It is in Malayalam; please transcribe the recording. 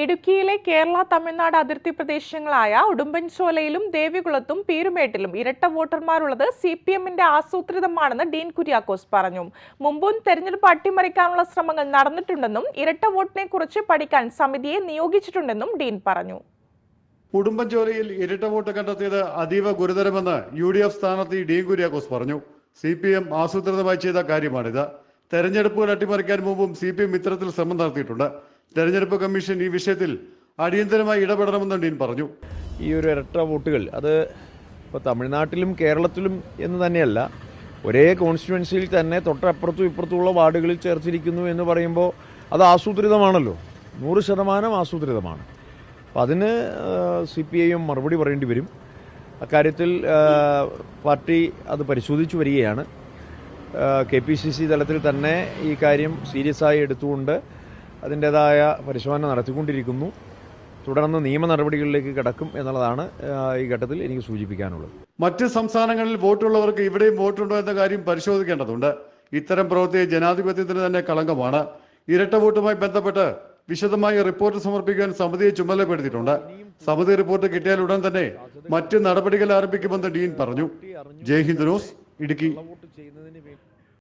ഇടുക്കിയിലെ കേരള തമിഴ്നാട് അതിർത്തി പ്രദേശങ്ങളായ ഉടുമ്പൻചോലയിലും ദേവികുളത്തും പീരുമേട്ടിലും ഇരട്ട വോട്ടർമാരുള്ളത് സി പി എമ്മിന്റെ ആസൂത്രിതമാണെന്ന് ഡീൻ കുര്യാക്കോസ് പറഞ്ഞു. മുമ്പും തെരഞ്ഞെടുപ്പ് അട്ടിമറിക്കാനുള്ള ശ്രമങ്ങൾ നടന്നിട്ടുണ്ടെന്നും ഇരട്ട വോട്ടിനെ കുറിച്ച് പഠിക്കാൻ സമിതിയെ നിയോഗിച്ചിട്ടുണ്ടെന്നും ഡീൻ പറഞ്ഞു. ഉടുമ്പൻചോലയിൽ ഇരട്ട വോട്ട് കണ്ടെത്തിയത് അതീവ ഗുരുതരമെന്ന് യു ഡി എഫ് സ്ഥാനാർത്ഥി ഡീൻ കുര്യാക്കോസ് പറഞ്ഞു. സി പി എം ആസൂത്രിതമായി ചെയ്ത കാര്യമാണിത്. തെരഞ്ഞെടുപ്പുകൾ അട്ടിമറിക്കാൻ മുമ്പും സി പി എം ഇത്തരത്തിൽ ശ്രമം നടത്തിയിട്ടുണ്ട്. തെരഞ്ഞെടുപ്പ് കമ്മീഷൻ ഈ വിഷയത്തിൽ അടിയന്തരമായി ഇടപെടണമെന്ന് ഡീൻ പറഞ്ഞു. ഈ ഒരു ഇരട്ട വോട്ടുകൾ അത് ഇപ്പോൾ തമിഴ്നാട്ടിലും കേരളത്തിലും എന്ന് തന്നെയല്ല ഒരേ കോൺസ്റ്റിറ്റ്യുവൻസിയിൽ തന്നെ തൊട്ടപ്പുറത്തും ഇപ്പുറത്തുമുള്ള വാർഡുകളിൽ ചേർത്തിരിക്കുന്നു എന്ന് പറയുമ്പോൾ അത് ആസൂത്രിതമാണല്ലോ. നൂറ് ശതമാനം ആസൂത്രിതമാണ്. അപ്പം അതിന് സി പി ഐയും മറുപടി പറയേണ്ടി വരും. അക്കാര്യത്തിൽ പാർട്ടി അത് പരിശോധിച്ചു വരികയാണ്. കെ പി സി സി തലത്തിൽ തന്നെ ഈ കാര്യം സീരിയസ് ആയി എടുത്തുകൊണ്ട് അതിന്റെതായ പരിശോധന നടത്തിക്കൊണ്ടിരിക്കുന്നു. തുടർന്ന് നിയമ നടപടികളിലേക്ക് കടക്കും എന്നുള്ളതാണ് ഈ ഘട്ടത്തിൽ എനിക്ക് സൂചിപ്പിക്കാനുള്ളത്. മറ്റ് സംസ്ഥാനങ്ങളിൽ വോട്ടുള്ളവർക്ക് ഇവിടെയും വോട്ടുണ്ടോ എന്ന കാര്യം പരിശോധിക്കേണ്ടതുണ്ട്. ഇത്തരം പ്രവൃത്തി ജനാധിപത്യത്തിന് തന്നെ കളങ്കമാണ്. ഇരട്ട വോട്ടുമായി ബന്ധപ്പെട്ട് വിശദമായ റിപ്പോർട്ട് സമർപ്പിക്കാൻ സമിതിയെ ചുമതലപ്പെടുത്തിയിട്ടുണ്ട്. സമിതി റിപ്പോർട്ട് കിട്ടിയാൽ ഉടൻ തന്നെ മറ്റ് നടപടികൾ ആരംഭിക്കുമെന്ന് ഡീൻ പറഞ്ഞു. ജയ് ഹിന്ദ് ന്യൂസ് ഇടുക്കി.